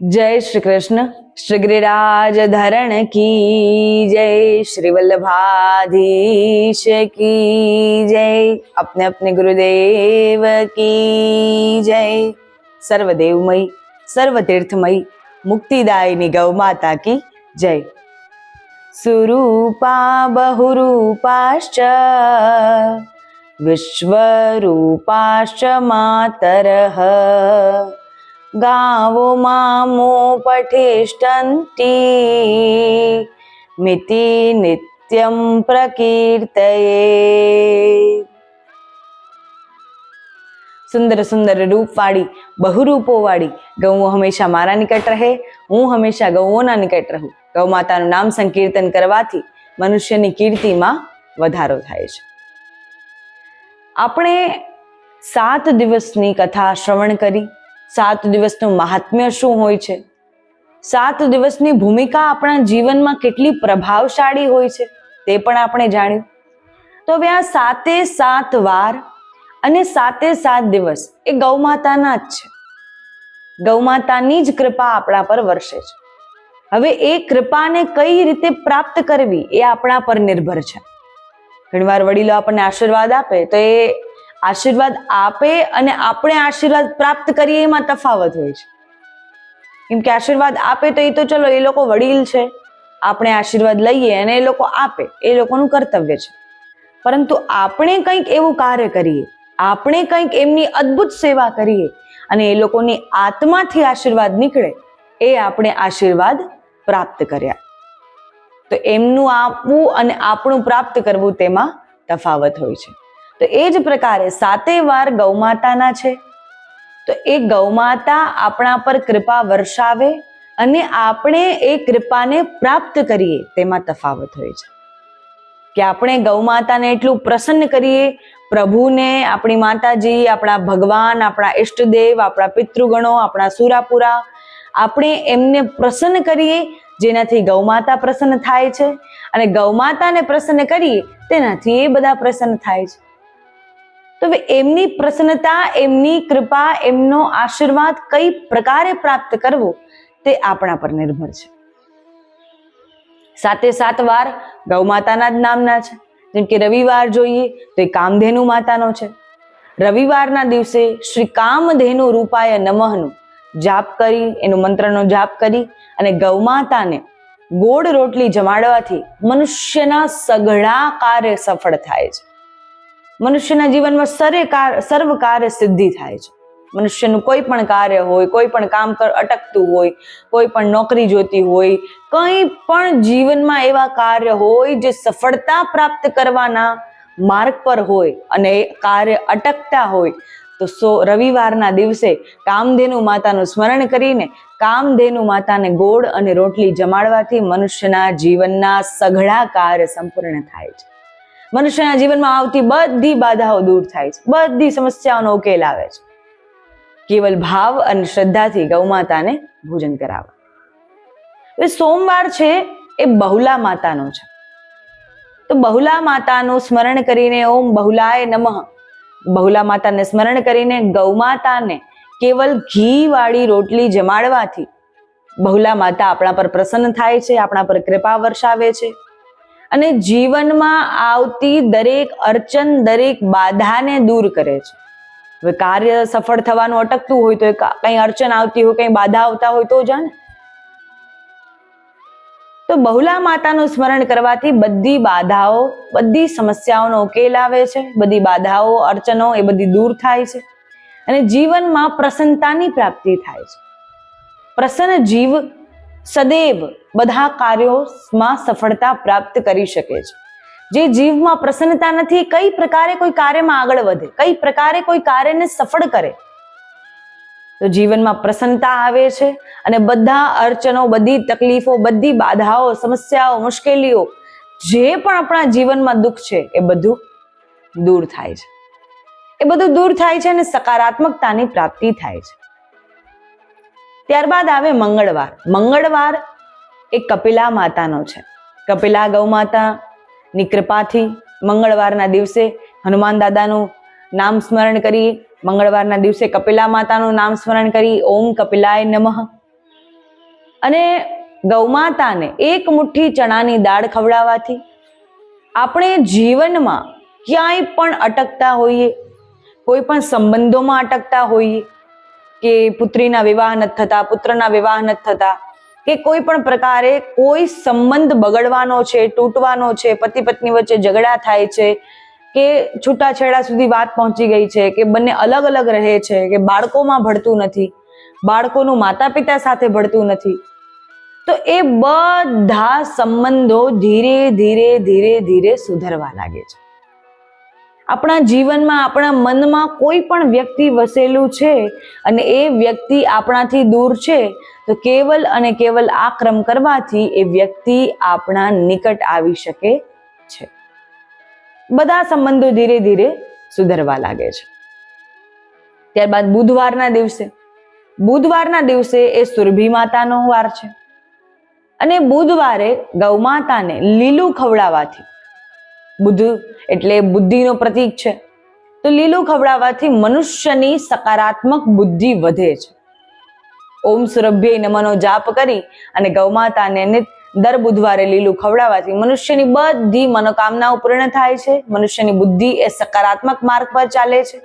જય શ્રી કૃષ્ણ શ્રી ગિરિરાજ ધરણ કી જય શ્રી વલ્લભાધીશ કી જય આપને આપને ગુરુદેવ કી જય સર્વદેવમય સર્વતીર્થમય મુક્તિદાયની ગૌ માતા કી જય સુરૂપા બહુરૂપાશ્ચ વિશ્વરૂપાશ્ચ માતરઃ ગાવો મામો પઠિષ્ઠન્તિ મિતિ નિત્યમ પ્રકીર્તયે. સુંદર સુંદર રૂપવાળી, બહુરૂપોવાળી ગૌઓ હંમેશા મારા નિકટ રહે, હું હંમેશા ગૌઓના નિકટ રહું. ગૌ માતાનું નામ સંકીર્તન કરવાથી મનુષ્યની કીર્તિમાં વધારો થાય છે. આપણે સાત દિવસની કથા શ્રવણ કરી સાત દિવસનું મહાત્મ્ય શું હોય છે? સાત દિવસની ભૂમિકા આપણા જીવનમાં કેટલી પ્રભાવશાળી હોય છે તે પણ આપણે જાણ્યું. તો હવે આ સાતે સાત વાર અને સાતે સાત દિવસ એ ગૌમાતાના જ છે. ગૌમાતાની જ કૃપા આપણા પર વર્ષે છે. હવે એ કૃપાને કઈ રીતે પ્રાપ્ત કરવી એ આપણા પર નિર્ભર છે. ઘણીવાર વડીલો આપણને આશીર્વાદ આપે તો એ આશીર્વાદ આપે અને આપણે આશીર્વાદ પ્રાપ્ત કરીએ એમાં તફાવત હોય છે. કેમ કે આશીર્વાદ આપે તો એ તો ચલો એ લોકો વડીલ છે. આપણે આશીર્વાદ લઈએ અને એ લોકો આપે. એ લોકોનું કર્તવ્ય છે. પરંતુ આપણે કંઈક એવું કાર્ય કરીએ. આપણે કંઈક એમની અદ્ભુત સેવા કરીએ અને એ લોકોની આત્માથી આશીર્વાદ નીકળે એ આપણે આશીર્વાદ પ્રાપ્ત કર્યા. તો એમનું આપવું અને આપણું પ્રાપ્ત કરવું તેમાં તફાવત હોય છે. તો એ જ પ્રકારે સાતે વાર ગૌમાતાના છે. તો એ ગૌમાતા આપણા પર કૃપા વર્ષાવે અને આપણે એ કૃપાને પ્રાપ્ત કરીએ તેમાં તફાવત હોય છે. કે આપણે ગૌમાતાને એટલું પ્રસન્ન કરીએ, પ્રભુને, આપણી માતાજી, આપણા ભગવાન, આપણા ઈષ્ટદેવ, આપણા પિતૃગણો, આપણા સુરાપુરા, આપણે એમને પ્રસન્ન કરીએ જેનાથી ગૌમાતા પ્રસન્ન થાય છે. અને ગૌમાતાને પ્રસન્ન કરીએ તેનાથી એ બધા પ્રસન્ન થાય છે. તો એમની પ્રસન્નતા, એમની કૃપા, એમનો આશીર્વાદ કઈ પ્રકારે પ્રાપ્ત કરવો તે આપણા પર નિર્ભર છે. સાતે સાત વાર ગૌ માતાના જ નામના છે. જેમ કે રવિવાર જોઈએ તો એ કામધેનુ માતાનો છે. રવિવારના દિવસે શ્રી કામધેનુ રૂપાય નમઃનું જાપ કરી, એનું મંત્રનો જાપ કરી અને ગૌ માતાને ગોળ રોટલી જમાડવાથી મનુષ્યના સઘળા કાર્ય સફળ થાય છે. મનુષ્યના જીવનમાં સરે કાર- સર્વ કાર્ય સિદ્ધિ થાય છે. મનુષ્યનું કોઈ પણ કાર્ય હોય, કોઈ પણ કામ કર- અટકતું હોય, કોઈ પણ નોકરી જોતી હોય, કંઈ પણ જીવનમાં એવા કાર્ય હોય જે સફળતા પ્રાપ્ત કરવાના માર્ગ પર હોય અને એ કાર્ય અટકતા હોય, તો સો રવિવારના દિવસે કામધેનુ માતાનું સ્મરણ કરીને કામધેનુ માતાને ગોળ અને રોટલી જમાડવાથી મનુષ્યના જીવનના સઘળા કાર્ય સંપૂર્ણ થાય છે. મનુષ્યના જીવનમાં આવતી બધી બાધાઓ દૂર થાય છે. બધી સમસ્યાઓનો ઉકેલ આવે છે. કેવલ ભાવ અને શ્રદ્ધાથી ગૌ માતાને ભોજન કરાવવા સોમવાર છે એ બહુલા માતાનો છે. તો બહુલા માતાનું સ્મરણ કરીને ઓમ બહુલાય નમઃ. બહુલા માતાને સ્મરણ કરીને ગૌ માતાને કેવલ ઘી વાળી રોટલી જમાડવાથી બહુલા માતા આપણા પર પ્રસન્ન થાય છે, આપણા પર કૃપા વર્ષાવે છે. અને જીવનમાં આવતી દરેક અર્ચન દરેક બાધાને દૂર કરે છે. હવે કાર્ય સફળ થવાનું અટકતું હોય તો કંઈ અડચણ આવતી હોય, કંઈ બાધા આવતા હોય તો જાણે. તો બહુલા માતાનું સ્મરણ કરવાથી બધી બાધાઓ, બધી સમસ્યાઓનો ઉકેલ આવે છે. બધી બાધાઓ અર્ચનો એ બધી દૂર થાય છે. અને જીવનમાં પ્રસન્નતાની પ્રાપ્તિ થાય છે. પ્રસન્ન જીવ સદૈવ બધા કાર્યોમાં સફળતા પ્રાપ્ત કરી શકે છે. જે જીવમાં પ્રસન્નતા નથી, કઈ પ્રકારે કોઈ કાર્યમાં આગળ વધે, કઈ પ્રકારે કોઈ કાર્યને સફળ કરે? તો જીવનમાં પ્રસન્નતા આવે છે અને બધા અડચણો બધી તકલીફો, બધી બાધાઓ, સમસ્યાઓ, મુશ્કેલીઓ, જે પણ આપણા જીવનમાં દુઃખ છે, એ બધું દૂર થાય છે. એ બધું દૂર થાય છે અને સકારાત્મકતાની પ્રાપ્તિ થાય છે. ત્યારબાદ આવે મંગળવાર. મંગળવાર એ કપિલા માતાનો છે. કપિલા ગૌ માતાની કૃપાથી મંગળવારના દિવસે હનુમાન દાદાનું નામ સ્મરણ કરી, મંગળવારના દિવસે કપિલા માતાનું નામ સ્મરણ કરી, ઓમ કપિલાય નમઃ. અને ગૌમાતાને એક મુઠ્ઠી ચણાની દાળ ખવડાવવાથી આપણે જીવનમાં ક્યાંય પણ અટકતા હોઈએ, કોઈ પણ સંબંધોમાં અટકતા હોઈએ કે પુત્રીના વિવાહ નથી થતા, પુત્રના વિવાહ નથી થતા, કે કોઈ પણ પ્રકારે કોઈ સંબંધ બગડવાનો છે, તૂટવાનો છે, પતિ પત્ની વચ્ચે ઝઘડા થાય છે, કે છૂટાછેડા સુધી વાત પહોંચી ગઈ છે, કે બંને અલગ અલગ રહે છે, કે બાળકોમાં ભળતું નથી, બાળકોનું માતા પિતા સાથે ભળતું નથી. તો એ બધા સંબંધો ધીરે ધીરે ધીરે ધીરે સુધરવા લાગે છે. આપણા જીવનમાં, આપણા મનમાં કોઈ પણ વ્યક્તિ વસેલું છે અને એ વ્યક્તિ આપણાથી દૂર છે, તો કેવલ અને કેવલ આ ક્રમ કરવાથી એ વ્યક્તિ આપણા નિકટ આવી શકે છે. બધા સંબંધો ધીરે ધીરે સુધરવા લાગે છે. ત્યારબાદ બુધવારના દિવસે. બુધવારના દિવસે એ સુરભી માતાનો વાર છે. અને બુધવારે ગૌમાતાને લીલું ખવડાવવાથી બુધ એટલે બુદ્ધિનો પ્રતીક છે. તો લીલું ખવડાવવાથી મનુષ્યની સકારાત્મક બુદ્ધિ વધે છે. ઓમ સુરભ્ય નમનો જાપ કરી અને ગૌમાતાને દર બુધવારે લીલું ખવડાવવાથી મનુષ્યની બધી મનોકામનાઓ પૂર્ણ થાય છે. મનુષ્યની બુદ્ધિ એ સકારાત્મક માર્ગ પર ચાલે છે.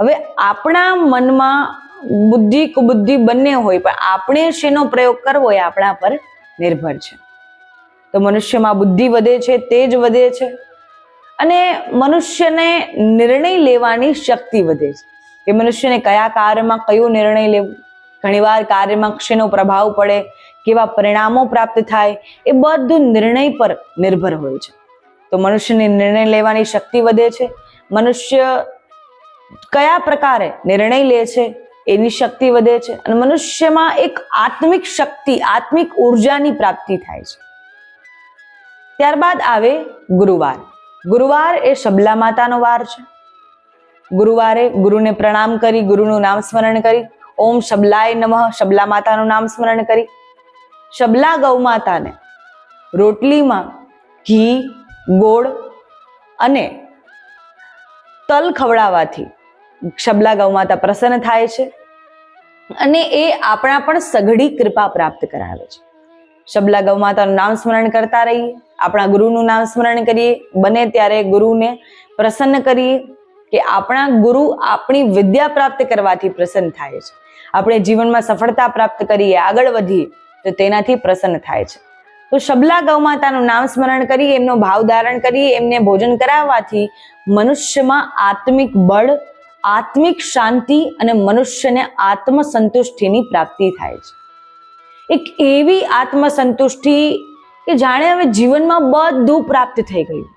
હવે આપણા મનમાં બુદ્ધિ કુબુદ્ધિ બંને હોય પણ આપણે શેનો પ્રયોગ કરવો એ આપણા પર નિર્ભર છે. તો મનુષ્યમાં બુદ્ધિ વધે છે, તેજ વધે છે. અને મનુષ્યને નિર્ણય લેવાની શક્તિ વધે છે. કે મનુષ્યને કયા કાર્યમાં કયો નિર્ણય લેવો? ઘણીવાર કાર્યમાં ક્ષેનો પ્રભાવ પડે, કેવા પરિણામો પ્રાપ્ત થાય, એ બધું નિર્ણય પર નિર્ભર હોય છે. તો મનુષ્યની નિર્ણય લેવાની શક્તિ વધે છે. મનુષ્ય કયા પ્રકારે નિર્ણય લે છે, એની શક્તિ વધે છે. અને મનુષ્યમાં એક આત્મિક શક્તિ, આત્મિક ઉર્જાની પ્રાપ્તિ થાય છે. ત્યારબાદ આવે ગુરુવાર. ગુરુવાર એ શબલા માતાનો વાર છે. ગુરુવારે ગુરુને પ્રણામ કરી, ગુરુનું નામ સ્મરણ કરી, ઓમ શબલાય નમઃ, શબલા માતાનું નામ સ્મરણ કરી. શબલા ગૌ માતાને રોટલીમાં ઘી, ગોળ અને તલ ખવડાવવાથી શબલા ગૌ માતા પ્રસન્ન થાય છે અને એ આપણા પણ સઘળી કૃપા પ્રાપ્ત કરાવે છે. શબલા ગૌ માતાનું નામ સ્મરણ કરતા રહીએ, આપણા ગુરુનું નામ સ્મરણ કરીએ, બને ત્યારે ગુરુને પ્રસન્ન કરીએ કે આપણા ગુરુ આપણી વિદ્યા પ્રાપ્ત કરવાથી પ્રસન્ન થાય છે. આપણે જીવનમાં સફળતા પ્રાપ્ત કરીએ, આગળ વધીએ, તો તેનાથી પ્રસન્ન થાય છે. તો શબલા ગૌ માતાનું નામ સ્મરણ કરી એમનો ભાવ ધારણ કરી એમને ભોજન કરાવવાથી મનુષ્યમાં આત્મિક બળ, આત્મિક શાંતિ અને મનુષ્યને આત્મસંતુષ્ટિની પ્રાપ્તિ થાય છે. એક એવી આત્મસંતુષ્ટિ કે જાણે હવે જીવનમાં બધું પ્રાપ્ત થઈ ગયું.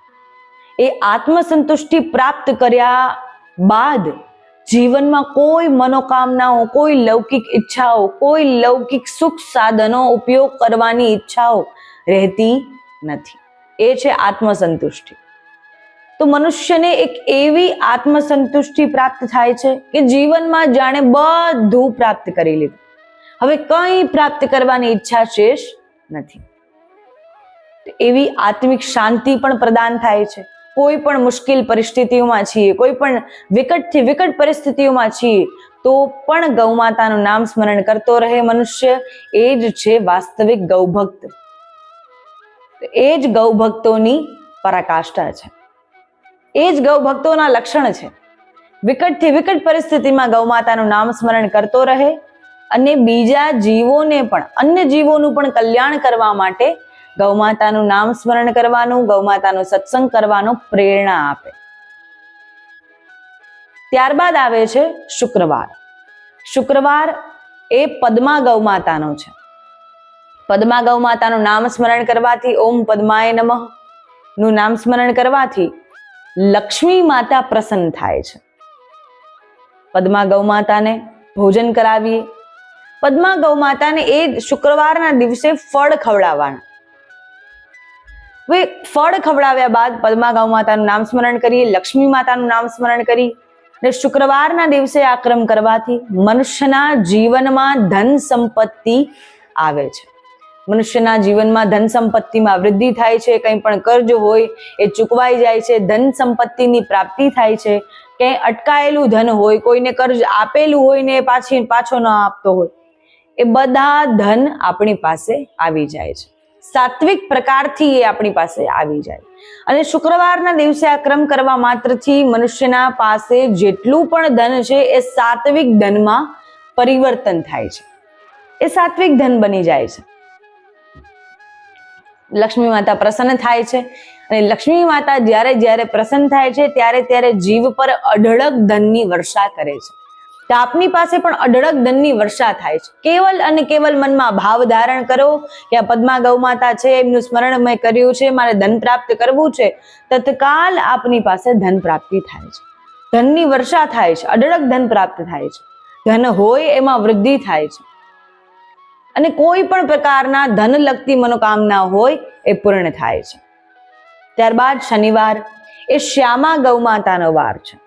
એ આત્મસંતુષ્ટિ પ્રાપ્ત કર્યા બાદ જીવનમાં કોઈ મનોકામનાઓ, કોઈ લૌકિક ઈચ્છાઓ, કોઈ લૌકિક સુખ સાધનો ઉપયોગ કરવાની ઈચ્છાઓ રહેતી નથી. એ છે આત્મસંતુષ્ટિ. તો મનુષ્યને એક એવી આત્મસંતુષ્ટિ પ્રાપ્ત થાય છે કે જીવનમાં જાણે બધું પ્રાપ્ત કરી લીધું. હવે કંઈ પ્રાપ્ત કરવાની ઈચ્છા શેષ નથી. એવી આત્મિક શાંતિ પણ પ્રદાન થાય છે. કોઈ પણ મુશ્કેલ પરિસ્થિતિઓમાં છીએ, કોઈ પણ વિકટથી વિકટ પરિસ્થિતિઓમાં છીએ, તો પણ ગૌમાતાનું નામ સ્મરણ કરતો રહે મનુષ્ય. એ જ છે વાસ્તવિક ગૌભક્ત એ જ ગૌભક્તોની પરાકાષ્ઠા છે. એ જ ગૌભક્તોના લક્ષણ છે. વિકટથી વિકટ પરિસ્થિતિમાં ગૌમાતાનું નામ સ્મરણ કરતો રહે અને બીજા જીવોને પણ, અન્ય જીવોનું પણ કલ્યાણ કરવા માટે ગૌમાતાનું નામ સ્મરણ કરવાનું ગૌમાતાનો સત્સંગ કરવાનો પ્રેરણા આપે. ત્યારબાદ આવે છે શુક્રવાર. શુક્રવાર એ પદ્મા ગૌમાતાનો છે. પદ્મા ગૌમાતાનું નામ સ્મરણ કરવાથી ઓમ પદ્માય નમઃ. નું નામ સ્મરણ કરવાથી લક્ષ્મી માતા પ્રસન્ન થાય છે. પદ્મા ગૌમાતાને ભોજન કરાવીએ. પદ્મા ગૌમાતાને એ શુક્રવારના દિવસે ફળ ખવડાવવાના. ફળ ખવડાવ્યા બાદ પદ્મા ગૌ માતાનું નામ સ્મરણ કરીએ, લક્ષ્મી માતાનું નામ સ્મરણ કરી અને શુક્રવારના દિવસે આ ક્રમ કરવાથી મનુષ્યના જીવનમાં ધન સંપત્તિ આવે છે. મનુષ્યના જીવનમાં ધન સંપત્તિમાં વૃદ્ધિ થાય છે, કંઈ પણ કર્જ હોય, એ ચૂકવાઈ જાય છે, ધન સંપત્તિની પ્રાપ્તિ થાય છે, ક્યાંય અટકાયેલું ધન હોય, કોઈને કર્જ આપેલું હોય ને પાછી પાછો ન આપતો હોય. એ બધા ધન આપણી પાસે આવી જાય છે. સાત્વિક પ્રકારથી એ આપણી પાસે આવી જાય. અને શુક્રવારના દિવસે આ ક્રમ કરવા માત્રથી મનુષ્યના પાસે જેટલું પણ ધન છે, એ સાત્વિક ધનમાં પરિવર્તન થાય છે. એ સાત્વિક ધન બની જાય છે. લક્ષ્મી માતા પ્રસન્ન થાય છે. અને લક્ષ્મી માતા જ્યારે જ્યારે પ્રસન્ન થાય છે, ત્યારે ત્યારે જીવ પર અઢળક ધનની વર્ષા કરે છે. આપની પાસે પણ અઢળક ધનની વર્ષા થાય છે. કેવલ અને કેવલ મનમાં ભાવ ધારણ કરો કે આ પદ્મા ગૌ માતા છે, એમનું સ્મરણ મેં કર્યું છે, મારે ધન પ્રાપ્ત કરવું છે, તત્કાલ આપની પાસે ધન પ્રાપ્તિ થાય છે. ધનની વર્ષા થાય છે, અઢળક ધન પ્રાપ્ત થાય છે. ધન હોય એમાં વૃદ્ધિ થાય છે. અને કોઈ પણ પ્રકારના ધન લગતી મનોકામના હોય એ પૂર્ણ થાય છે. ત્યારબાદ શનિવાર, એ શ્યામા ગૌમાતાનો વાર છે.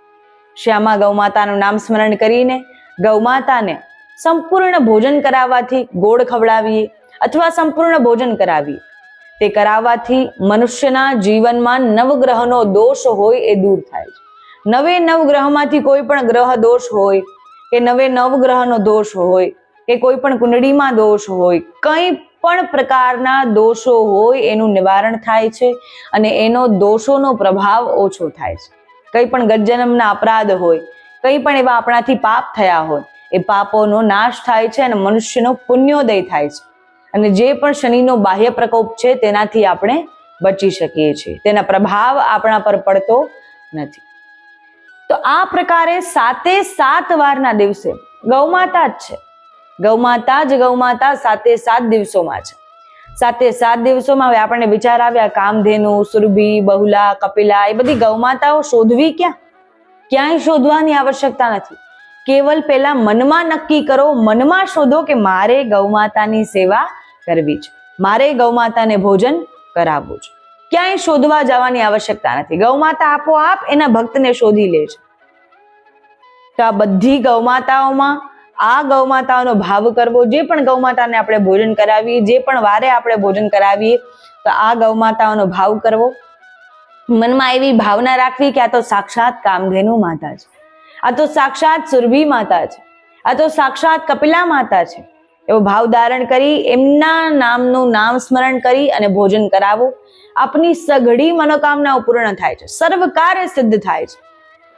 શ્યામા ગૌમાતાનું નામ સ્મરણ કરીને ગૌમાતાને સંપૂર્ણ ભોજન કરાવવાથી ગોળ ખવડાવીએ અથવા સંપૂર્ણ ભોજન કરાવીએ. તે કરાવવાથી મનુષ્યના જીવનમાં નવગ્રહનો દોષ હોય એ દૂર થાય છે. નવે નવગ્રહમાંથી કોઈ પણ ગ્રહ દોષ હોય, કે નવે નવગ્રહનો દોષ હોય, કે કોઈ પણ કુંડળીમાં દોષ હોય, કંઈ પણ પ્રકારના દોષો હોય એનું નિવારણ થાય છે અને એનો દોષોનો પ્રભાવ ઓછો થાય છે. કંઈ પણ ગજ્જન્મના અપરાધ હોય, કંઈ પણ એવા આપણાથી પાપ થયા હોય, એ પાપોનો નાશ થાય છે અને મનુષ્યનો પુણ્યોદય થાય છે. અને જે પણ શનિનો બાહ્ય પ્રકોપ છે તેનાથી આપણે બચી શકીએ છીએ. તેના પ્રભાવ આપણા પર પડતો નથી. તો આ પ્રકારે સાતે સાત વારના દિવસે ગૌમાતા જ છે. ગૌમાતા જ ગૌમાતા સાતે સાત દિવસોમાં છે. સાતે સાત દિવસોમાં હવે આપણને વિચાર આવ્યા, કામધેનુ, સુરભી, બહુલા, કપિલા, એ બધી ગૌમાતાઓ શોધવી ક્યાં? ક્યાંય શોધવાની આવશ્યકતા નથી. કેવલ પેલા મનમાં નક્કી કરો, મનમાં શોધો કે મારે ગૌમાતાની સેવા કરવી છે. મારે ગૌમાતાને ભોજન કરાવવું છે. ક્યાંય શોધવા જવાની આવશ્યકતા નથી. ગૌમાતા આપોઆપ એના ભક્તને શોધી લે છે. તો આ બધી ગૌમાતાઓમાં આ ગૌમાતાઓનો ભાવ કરવો, જે પણ ગૌમાતાને આપણે ભોજન કરાવીએ, જે પણ વારે આપણે ભોજન કરાવીએ, તો આ ગૌમાતાઓનો ભાવ કરવો. મનમાં એવી ભાવના રાખવી કે આ તો સાક્ષાત કામધેનુ માતા છે. આ તો સાક્ષાત સુરભી માતા છે. આ તો સાક્ષાત કપિલા માતા છે. એવો ભાવ ધારણ કરી, એમના નામનું નામ સ્મરણ કરી અને ભોજન કરાવો. આપની સઘળી મનોકામનાઓ પૂર્ણ થાય છે. સર્વ કાર્ય સિદ્ધ થાય છે.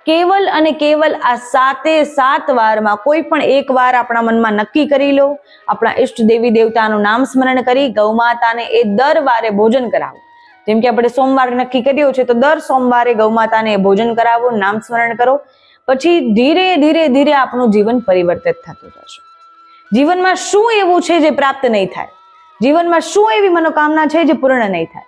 કેવલ અને કેવલ આ સાતે સાત વારમાં કોઈ પણ એક વાર આપણા મનમાં નક્કી કરી લો. આપણા ઈષ્ટ દેવી દેવતાનું નામ સ્મરણ કરી ગૌમાતાને એ દર વારે ભોજન કરાવો. જેમ કે આપણે સોમવાર નક્કી કર્યો છે તો દર સોમવારે ગૌમાતાને ભોજન કરાવો, નામ સ્મરણ કરો. પછી ધીરે ધીરે ધીરે આપણું જીવન પરિવર્તિત થતું જશે. જીવનમાં શું એવું છે જે પ્રાપ્ત નહીં થાય? જીવનમાં શું એવી મનોકામના છે જે પૂર્ણ નહીં થાય?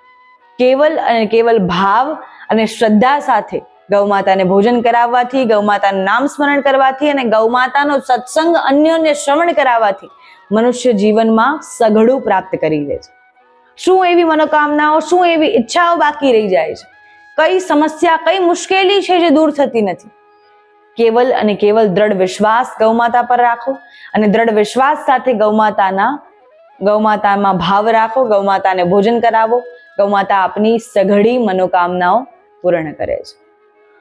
કેવલ અને કેવલ ભાવ અને શ્રદ્ધા સાથે ગૌમાતાને ભોજન કરાવવાથી ગૌમાતાનું નામ સ્મરણ કરવાથી અને ગૌમાતાનો સત્સંગ અન્યોને શ્રવણ કરાવવાથી મનુષ્ય જીવનમાં સઘળું પ્રાપ્ત કરી લે છે. શું એવી મનોકામનાઓ, શું એવી ઈચ્છાઓ બાકી રહી જાય છે? કઈ સમસ્યા, કઈ મુશ્કેલી છે જે દૂર થતી નથી? કેવલ અને કેવલ દ્રઢ વિશ્વાસ ગૌમાતા પર રાખો અને દ્રઢ વિશ્વાસ સાથે ગૌમાતાના ગૌમાતામાં ભાવ રાખો ગૌમાતાને ભોજન કરાવો. ગૌમાતા આપની સઘળી મનોકામનાઓ પૂર્ણ કરે છે.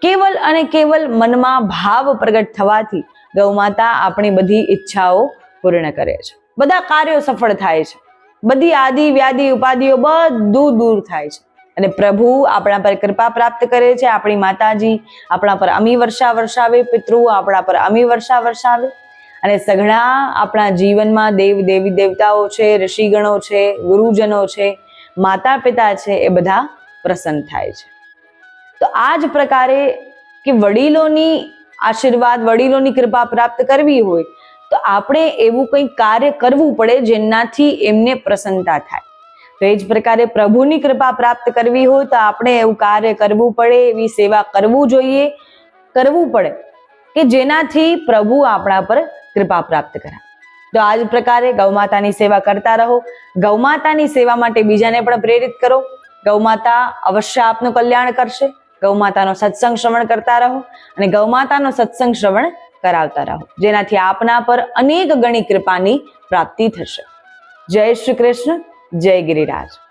કેવલ અને કેવલ મનમાં ભાવ પ્રગટ થવાથી ગૌમાતા આપણી બધી ઈચ્છાઓ પૂર્ણ કરે છે. બધા કાર્યો સફળ થાય છે. બધી આદિ, વ્યાધિ, ઉપાધિઓ બધું દૂર થાય છે. અને પ્રભુ આપણા પર કૃપા પ્રાપ્ત કરે છે. આપણી માતાજી આપણા પર અમી વર્ષા વર્ષાવે, પિતૃ આપણા પર અમી વર્ષા વર્ષાવે. અને સઘળા આપણા જીવનમાં દેવ, દેવી દેવતાઓ છે, ઋષિગણો છે, ગુરુજનો છે માતા પિતા છે, એ બધા પ્રસન્ન થાય છે. તો આ જ પ્રકારે કે વડીલોની આશીર્વાદ, વડીલોની કૃપા પ્રાપ્ત કરવી હોય, તો આપણે એવું કંઈક કાર્ય કરવું પડે જેનાથી એમને પ્રસન્નતા થાય. તો એ જ પ્રકારે પ્રભુની કૃપા પ્રાપ્ત કરવી હોય, તો આપણે એવું કાર્ય કરવું પડે, એવી સેવા કરવું જોઈએ, કરવું પડે, કે જેનાથી પ્રભુ આપણા પર કૃપા પ્રાપ્ત કરે તો આ જ પ્રકારે ગૌમાતાની સેવા કરતા રહો. ગૌમાતાની સેવા માટે બીજાને પણ પ્રેરિત કરો. ગૌમાતા અવશ્ય આપનું કલ્યાણ કરશે. ગૌમાતાનો સત્સંગ શ્રવણ કરતા રહો અને ગૌમાતાનો સત્સંગ શ્રવણ કરાવતા રહો. જેનાથી આપના પર અનેક ગણી કૃપાની પ્રાપ્તિ થશે. જય શ્રી કૃષ્ણ, જય ગિરિરાજ.